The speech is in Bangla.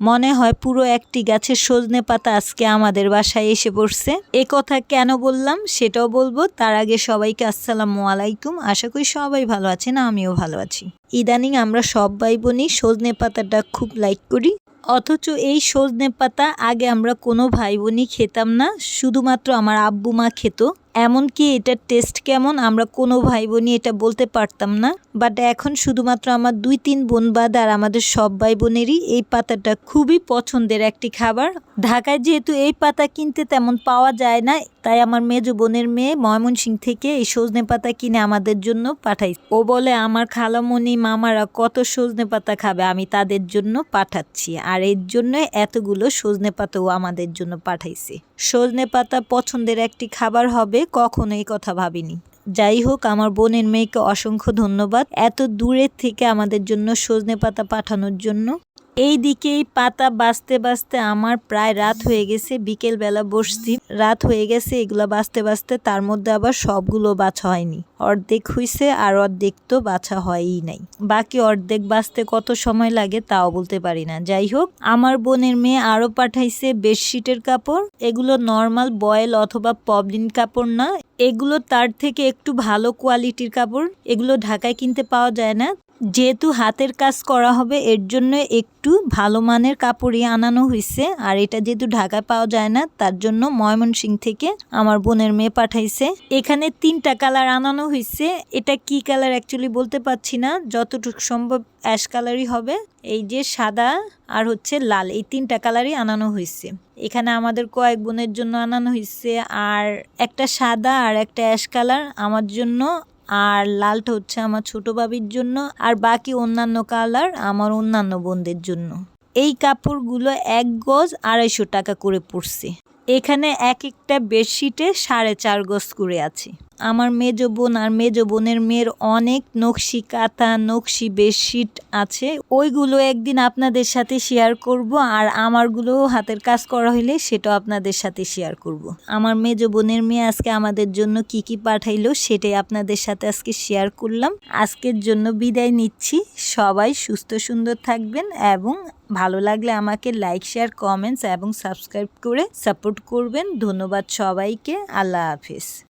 মনে হয় পুরো একটি গাছের সজনে পাতা আজকে আমাদের বাসায় এসে পড়ছে। এ কথা কেন বললাম সেটাও বলব। তার আগে সবাইকে আসসালামু আলাইকুম। আশা করি সবাই ভালো আছেন, আমিও ভালো আছি। ইদানিং আমরা সব ভাই বোনই সজনে পাতাটা খুব লাইক করি। অথচ এই সজনে পাতা আগে আমরা কোনো ভাই বোনই খেতাম না। শুধুমাত্র আমার আব্বু মা খেত। এমনকি এটার টেস্ট কেমন, আমরা কোনো ভাই বোনই এটা বলতে পারতাম না। বাট এখন শুধুমাত্র আমার দুই, তিন বোন বাদ আর আমাদের সব ভাই বোনেরই এই পাতাটা খুবই পছন্দের একটি খাবার। ঢাকায় যেহেতু এই পাতা কিনতে তেমন পাওয়া যায় না, তাই আমার মেজো বোনের মেয়ে ময়মনসিং থেকে এই সজনে পাতা কিনে আমাদের জন্য পাঠাই। ও বলে, আমার খালামণি মামারা কত সজনে পাতা খাবে, আমি তাদের জন্য পাঠাচ্ছি। আর এর জন্য এতগুলো সজনে পাতাও আমাদের জন্য পাঠাইছে। সজনে পাতা পছন্দের একটি খাবার হবে কখনো এই কথা ভাবিনি। যাই হোক আমার বোনের মেয়েকে অসংখ্য ধন্যবাদ এত দূরের থেকে আমাদের জন্য সজনে পাতা পাঠানোর জন্য। এই দিকেই পাতা বাঁচতে বাঁচতে আমার প্রায় রাত হয়ে গেছে বিকেল বেলা বসছি। রাত হয়ে গেছে, এগুলো বাঁচতে বাঁচতে তার মধ্যে আবার সবগুলো বাছা হয়নি। অর্ধেক হইছে আর অর্ধেক তো বাছা হয়ই নাই। বাকি অর্ধেক বাঁচতে কত সময় লাগে তাও বলতে পারি না। যাই হোক, আমার বোনের মেয়ে আরও পাঠাইছে বেডশিটের কাপড়। এগুলো নর্মাল বয়েল অথবা পবলিন কাপড় না। এগুলো তার থেকে একটু ভালো কোয়ালিটির কাপড়। এগুলো ঢাকায় কিনতে পাওয়া যায় না। যেহেতু হাতের কাজ করা হবে, এর জন্য একটু ভালো মানের কাপড়ই আনানো হয়েছে আর এটা যেহেতু ঢাকায় পাওয়া যায় না, তার জন্য ময়মনসিং থেকে আমার বোনের মেয়ে পাঠাইছে। এখানে তিনটা কালার আনানো হয়েছে এটা কি কালার অ্যাকচুয়ালি বলতে পারছি না। যতটুকু সম্ভব অ্যাশ কালারই হবে। এই যে সাদা আর হচ্ছে লাল, এই তিনটা কালারই আনানো হয়েছে এখানে আমাদের কয়েক বোনের জন্য আনানো হয়েছে আর একটা সাদা আর একটা অ্যাশ কালার আমার জন্য আর লালটা হচ্ছে আমার ছোট বাবির জন্য আর বাকি অন্যান্য কালার আমার অন্যান্য বোনদের জন্য। এই কাপড়গুলো এক গজ আড়াইশো টাকা করে পড়ছে এখানে এক একটা বেডশিটে সাড়ে চার গজ করে আছে। আমার মেজ বোন আর মেজ বোনের মেয়ের অনেক নকশি কাঁথা, নকশি বেডশিট আছে। ওইগুলো একদিন আপনাদের সাথে শেয়ার করব আর আমারগুলো হাতের কাজ করা হলে সেটাও আপনাদের সাথে শেয়ার করব। আমার মেজ বোনের মেয়ে আজকে আমাদের জন্য কি কি পাঠাইলো সেটাই আপনাদের সাথে আজকে শেয়ার করলাম। আজকের জন্য বিদায় নিচ্ছি। সবাই সুস্থ সুন্দর থাকবেন এবং ভালো লাগলে আমাকে লাইক শেয়ার কমেন্টস এবং সাবস্ক্রাইব করে সাপোর্ট করবেন। ধন্যবাদ সবাইকে। আল্লাহ হাফিজ।